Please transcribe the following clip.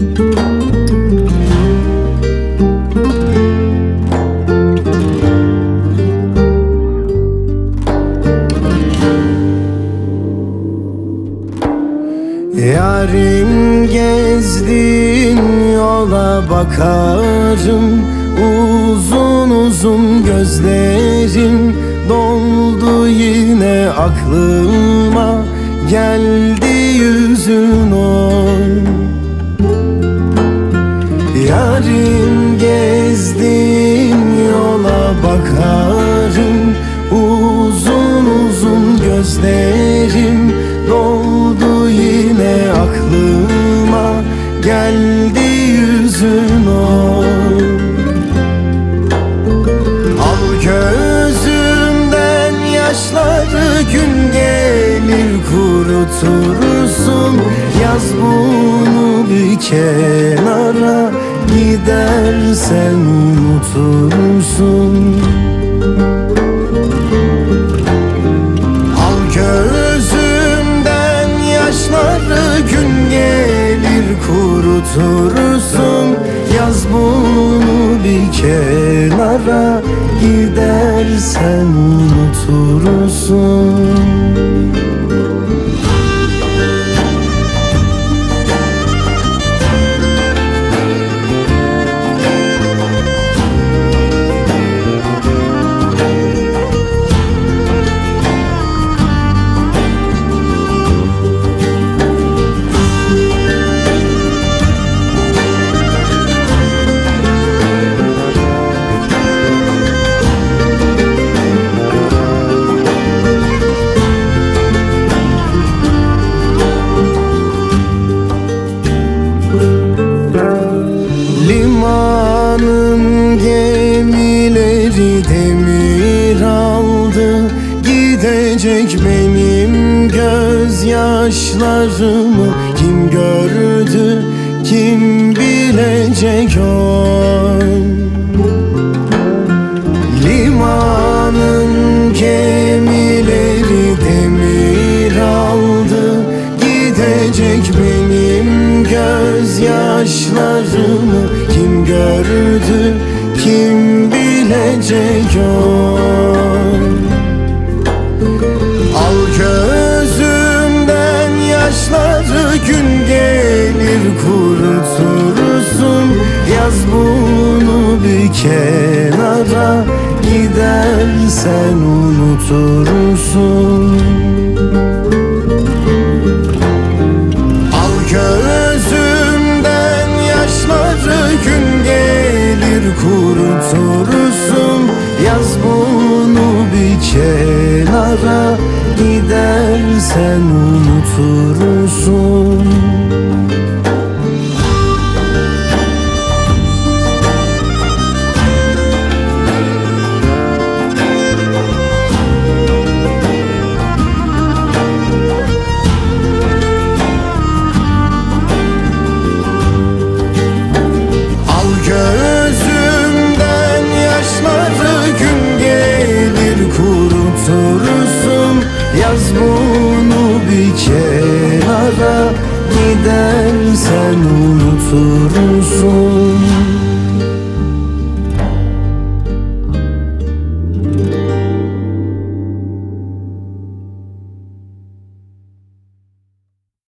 Yarim gezdiğin yola bakarım. Uzun uzun gözlerim doldu yine aklıma. Geldi Geldi yüzün oy Al gözümden yaşları gün gelir kurutursun. Yaz bunu bir kenara gidersen unutursun kurutursun Yaz bunu bir kenara gidersen unutursun gemileri demir aldı. Gidecek benim gözyaşlarımı Kim gördü kim bilecek oy? Limanın gemileri demir aldı. Gidecek benim gözyaşlarımı Kim gördü kim bilecek? Oy Al gözümden yaşları gün gelir kurutursun Yaz bunu bir kenara gidersen unutursun kurutursun Yaz bunu bir kenara gidersen unutursun Uzun uzun